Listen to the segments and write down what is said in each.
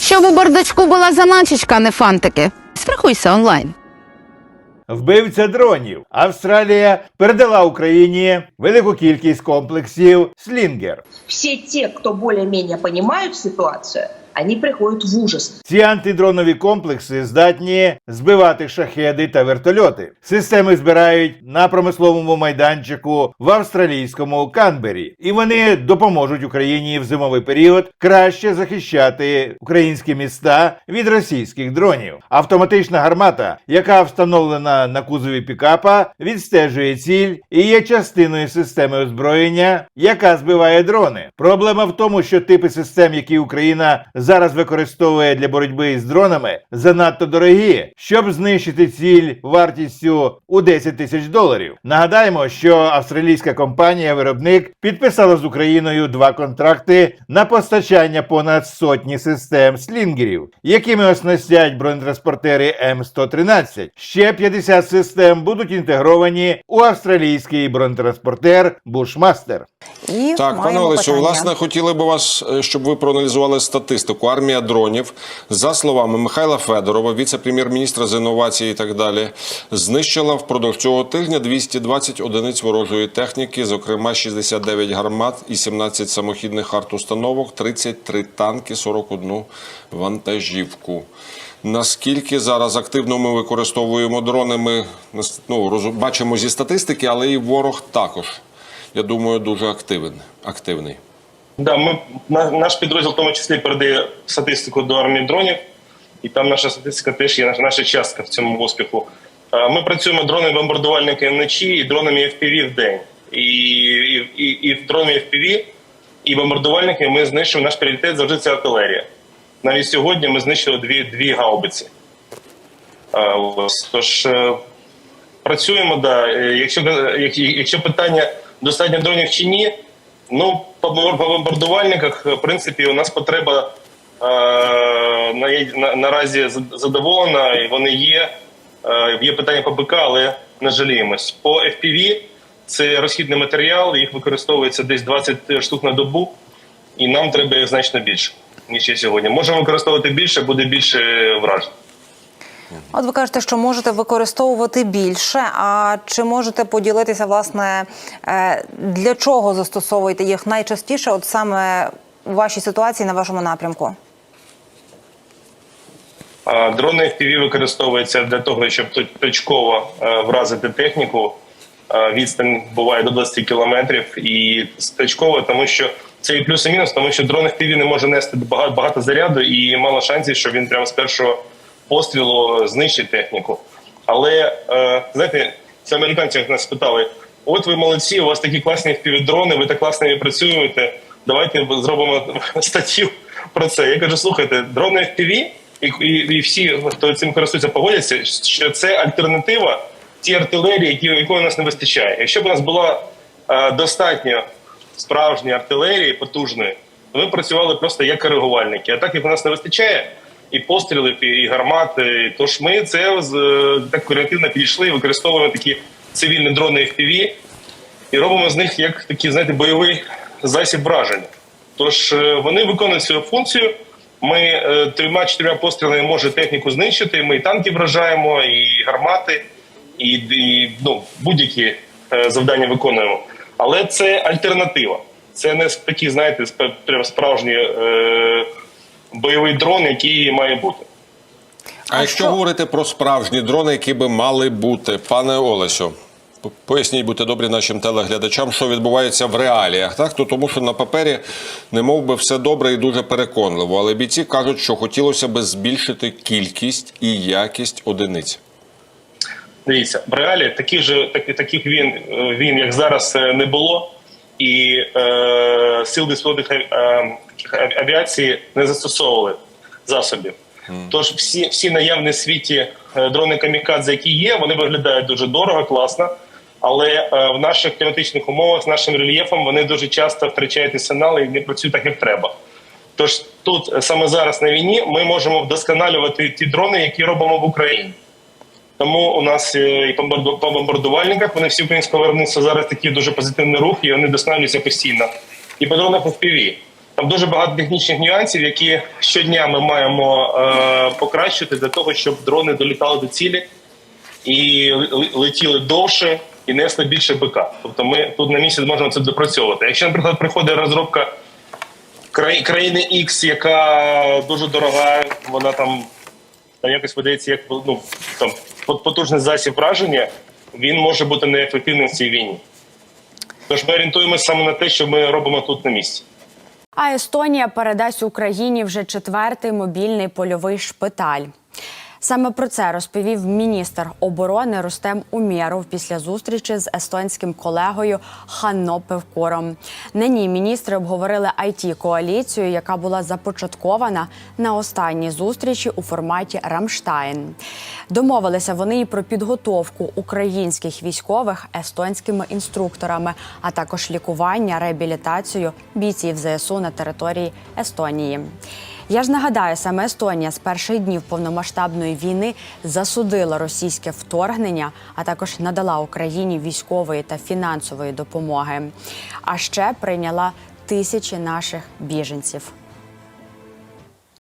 Щоб у бардачку була заначечка, а не фантики. Страхуйся онлайн. Вбивця дронів. Австралія передала Україні велику кількість комплексів Слінгер. Всі ті, хто більш-менш понимают ситуацию, они приходят в ужас. Ці антидронові комплекси здатні збивати шахеди та вертольоти. Системи збирають на промисловому майданчику в австралійському Канбері, і вони допоможуть Україні в зимовий період краще захищати українські міста від російських дронів. Автоматична гармата, яка встановлена на кузові пікапа, відстежує ціль і є частиною системи озброєння, яка збиває дрони. Проблема в тому, що типи систем, які Україна зараз використовує для боротьби з дронами, занадто дорогі, щоб знищити ціль вартістю у 10 тисяч доларів. Нагадаємо, що австралійська компанія-виробник підписала з Україною два контракти на постачання понад сотні систем слінгерів, якими оснастять бронетранспортери М113. Ще 50 систем будуть інтегровані у австралійський бронетранспортер Бушмастер. І Так, пане Олесю, власне, хотіли би вас, е, щоб ви проаналізували статистику. Армія дронів, за словами Михайла Федорова, віце-прем'єр-міністра з інновацій і так далі, знищила впродовж цього тижня 220 одиниць ворожої техніки, зокрема 69 гармат і 17 самохідних арт-установок, 33 танки, 41 вантажівку. Наскільки зараз активно ми використовуємо дрони, ми ну, роз- бачимо зі статистики, але і ворог також. Я думаю, дуже активен, активний. Да, ми на- наш підрозділ в тому числі передає статистику до армії дронів, і там наша статистика теж є наша, частка в цьому успіху. Е, Ми працюємо дронами бомбардувальники вночі і дронами FPV в день. І, і, і, і дронами FPV і бомбардувальники ми знищуємо наш пріоритет завжди це артилерія. Навіть сьогодні ми знищили дві, дві гаубиці. Е. Тож е, працюємо, да. Е, Якщо, якщо питання достатньо дронів чи ні, ну по по бомбардувальниках, в принципі, у нас потреба е, на, на, наразі задоволена, і вони є. Е, є питання по БК, але не жаліємось. По FPV це розхідний матеріал, їх використовується десь 20 штук на добу, і нам треба їх значно більше, ніж є сьогодні. Можемо використовувати більше, буде більше вражень. От ви кажете, що можете використовувати більше. А чи можете поділитися, власне, е, для чого застосовуєте їх найчастіше, от саме у вашій ситуації на вашому напрямку? Дрони FPV використовуються для того, щоб точково е, вразити техніку. Відстань буває до 20 кілометрів і точково, тому що це і плюс і мінус, тому що дрон FPV не може нести багато, багато заряду і мало шансів, що він прямо з першого пострілу знищить техніку. Але е, знаєте, це американці нас спитали: от ви молодці, у вас такі класні FPV-дрони, ви так класно ними працюєте. Давайте зробимо статтю про це. Я кажу: слухайте, дрони FPV і, і, і всі, хто цим користується, погодяться, що це альтернатива тій артилерії, якої у нас не вистачає. Якщо б у нас була е, достатньо справжньої артилерії потужної, то ми працювали просто як коригувальники. А так як у нас не вистачає і пострілів, і, гармати, тож ми це е, так креативно підійшли і використовуємо такі цивільні дрони FPV і робимо з них як такий, знаєте, бойовий засіб враження. Тож е, вони виконують свою функцію. Ми е, трьома-чотирма пострілами може техніку знищити. Ми і танки вражаємо, і гармати, і, і ну, будь-які завдання виконуємо. Але це альтернатива. Це не такий, знаєте, прям справжній е, бойовий дрон, який має бути. А, якщо говорити про справжні дрони, які би мали бути, пане Олесю, поясніть, будьте добрі нашим телеглядачам, що відбувається в реаліях, так? То тому що на папері не мов би все добре і дуже переконливо, але бійці кажуть, що хотілося би збільшити кількість і якість одиниць. Дивіться, в реалі таких же так, таких він, е, він, як зараз, е, не було, і е, сил безпілотних е, авіації не застосовували засобів. Тож всі, всі наявні в світі е, дрони камікадзе, які є, вони виглядають дуже дорого, класно. Але е, в наших кліматичних умовах з нашим рельєфом вони дуже часто втрачають арсенал і не працюють так, як треба. Тож тут е, саме зараз на війні ми можемо вдосконалювати ті дрони, які робимо в Україні. Тому у нас і по бомбардувальниках вони всі українського виробництва зараз такий дуже позитивний рух, і вони досконалюються постійно. І по дронах FPV. Там дуже багато технічних нюансів, які щодня ми маємо е, покращити для того, щоб дрони долітали до цілі і летіли довше і несли більше БК. Тобто ми тут на місці можемо це допрацьовувати. Якщо, наприклад, приходить розробка краї- країни X, яка дуже дорога, вона там, там якось видається як ну, там, потужний засіб враження, він може бути неефективним в цій війні. Тож ми орієнтуємося саме на те, що ми робимо тут на місці. А Естонія передасть Україні вже четвертий мобільний польовий шпиталь. Саме про це розповів міністр оборони Рустем Умєров після зустрічі з естонським колегою Ханно Певкором. Ній міністри обговорили it коаліцію яка була започаткована на останній зустрічі у форматі Рамштайн. Домовилися вони і про підготовку українських військових естонськими інструкторами, а також лікування, реабілітацію бійців ЗСУ на території Естонії. Я ж нагадаю, саме Естонія з перших днів повномасштабної війни засудила російське вторгнення, а також надала Україні військової та фінансової допомоги. А ще прийняла тисячі наших біженців.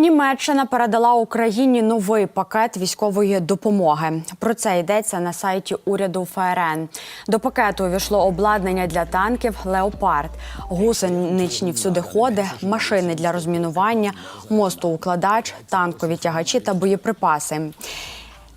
Німеччина передала Україні новий пакет військової допомоги. Про це йдеться на сайті уряду ФРН. До пакету увійшло обладнання для танків Леопард, гусеничні всюдиходи, машини для розмінування, мостоукладач, танкові тягачі та боєприпаси.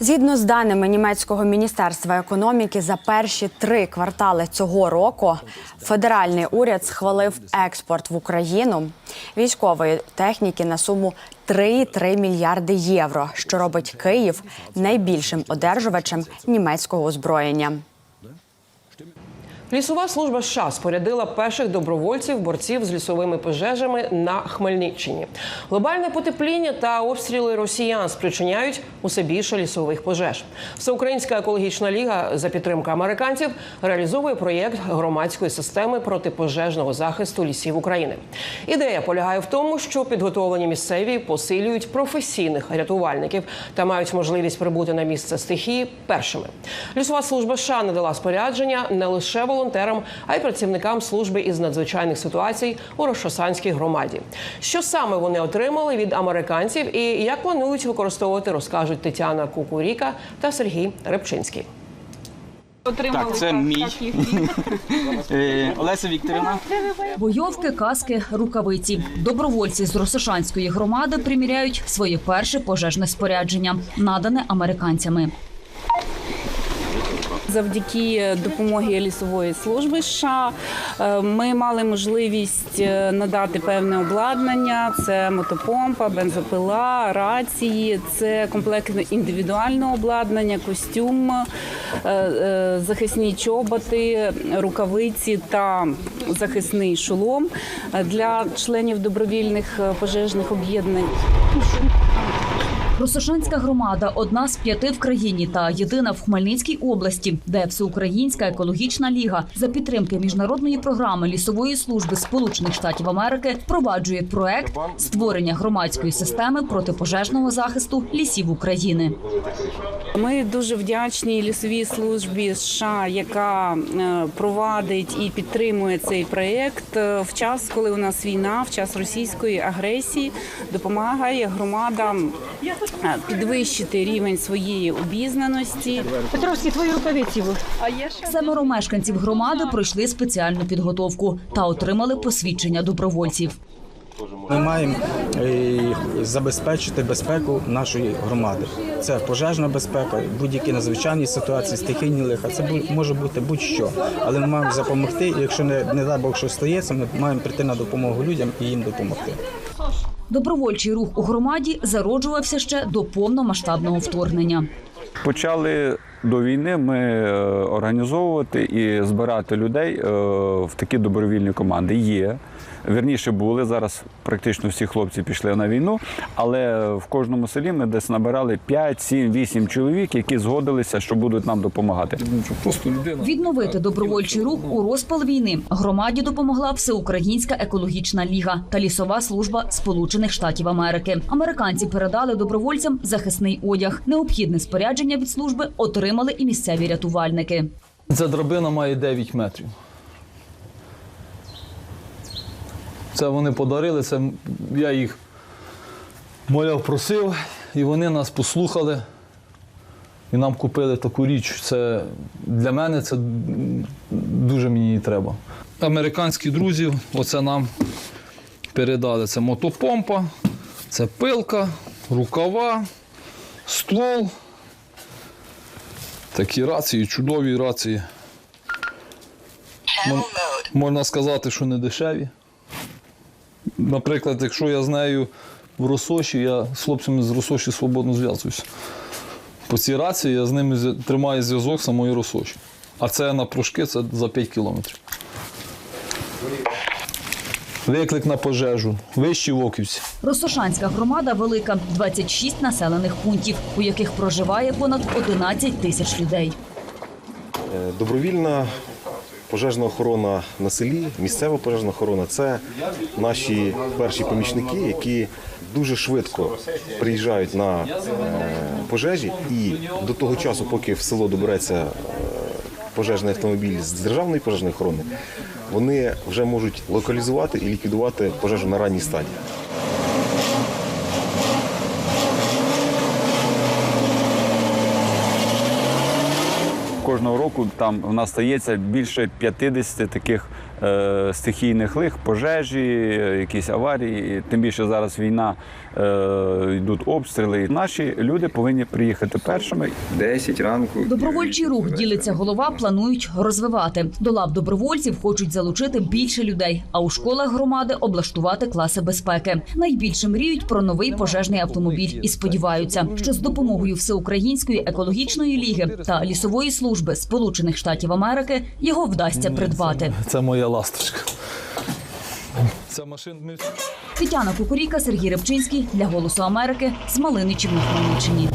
Згідно з даними німецького міністерства економіки, за перші три квартали цього року федеральний уряд схвалив експорт в Україну військової техніки на суму 3,3 мільярди євро, що робить Київ найбільшим одержувачем німецького озброєння. Лісова служба США спорядила перших добровольців борців з лісовими пожежами на Хмельниччині. Глобальне потепління та обстріли росіян спричиняють усе більше лісових пожеж. Всеукраїнська екологічна ліга за підтримки американців реалізовує проєкт громадської системи протипожежного захисту лісів України. Ідея полягає в тому, що підготовлені місцеві посилюють професійних рятувальників та мають можливість прибути на місце стихії першими. Лісова служба США надала спорядження не лише волонтерам, а й працівникам служби із надзвичайних ситуацій у Рошосанській громаді. Що саме вони отримали від американців і як планують використовувати, розкажуть Тетяна Кукуріка та Сергій Репчинський. Так, це мій Е, Олеся Вікторівна. Бойовки, каски, рукавиці. Добровольці з Росошанської громади приміряють своє перше пожежне спорядження, надане американцями. Завдяки допомоги лісової служби США е, ми мали можливість е, надати певне обладнання: це мотопомпа, бензопила, рації, це комплект індивідуального обладнання, костюм, е, захисні чоботи, рукавиці та захисний шолом для членів добровільних пожежних об'єднань. Росошанська громада одна з п'яти в країні та єдина в Хмельницькій області, де Всеукраїнська екологічна ліга. За підтримки міжнародної програми лісової служби Сполучених Штатів Америки впроваджує проект створення громадської системи протипожежного захисту лісів України. Ми дуже вдячні лісовій службі США, яка е, провадить і підтримує цей проєкт е, в час, коли у нас війна, в час російської агресії, допомагає громадам підвищити рівень своєї обізнаності. Петровські твої рукавиці. Семеро мешканців громади пройшли спеціальну підготовку та отримали посвідчення добровольців. Ми маємо е, забезпечити безпеку нашої громади. Це пожежна безпека, будь-які надзвичайні ситуації, стихійні лиха. Це може бути будь-що. Але ми маємо допомогти. Якщо не, не дай Бог щось стається, ми маємо прийти на допомогу людям і їм допомогти. Добровольчий рух у громаді зароджувався ще до повномасштабного вторгнення. Почали до війни ми е, організовувати і збирати людей е, в такі добровільні команди. Є. Вірніше були зараз практично всі хлопці пішли на війну, але в кожному селі ми десь набирали 5, 7, 8 чоловік, які згодилися, що будуть нам допомагати. Відновити добровольчий рух у розпал війни громаді допомогла Всеукраїнська екологічна ліга та лісова служба Сполучених Штатів Америки. Американці передали добровольцям захисний одяг. Необхідне спорядження від служби отримали і місцеві рятувальники. Ця драбина має 9 метрів. Це вони подарили, це я їх моляв, просив, і вони нас послухали. І нам купили таку річ. Це для мене це дуже мені і треба. Американські друзі, оце нам передали. Це мотопомпа, це пилка, рукава, ствол. Такі рації, чудові рації. Можна сказати, що не дешеві. Наприклад, якщо я з нею в Росоші, я з хлопцями з Росоші свободно зв'язуюся. По цій рації я з ними тримаю зв'язок самої Росоші. А це на прошки це за 5 кілометрів. Виклик на пожежу. Вищі Вовківці. Росошанська громада велика 26 населених пунктів, у яких проживає понад 11 тисяч людей. Е, Добровільна пожежна охорона на селі, місцева пожежна охорона це наші перші помічники, які дуже швидко приїжджають на е, пожежі, і до того часу, поки в село добереться е, пожежний автомобіль з державної пожежної охорони, вони вже можуть локалізувати і ліквідувати пожежу на ранній стадії. Кожного року там в нас стається більше 50 таких стихійних лих, пожежі, е, якісь аварії. Тим більше зараз війна, е, йдуть обстріли. Наші люди повинні приїхати першими. 10 ранку. Добровольчий рух ділиться голова, планують розвивати. До лав добровольців хочуть залучити більше людей, а у школах громади облаштувати класи безпеки. Найбільше мріють про новий пожежний автомобіль і сподіваються, що з допомогою всеукраїнської екологічної ліги та лісової служби Сполучених Штатів Америки його вдасться придбати. Це моя ласточка. Ця машина. Тетяна Кукуріка, Сергій Рибчинський для Голосу Америки з Малиничів на Хмельниччині.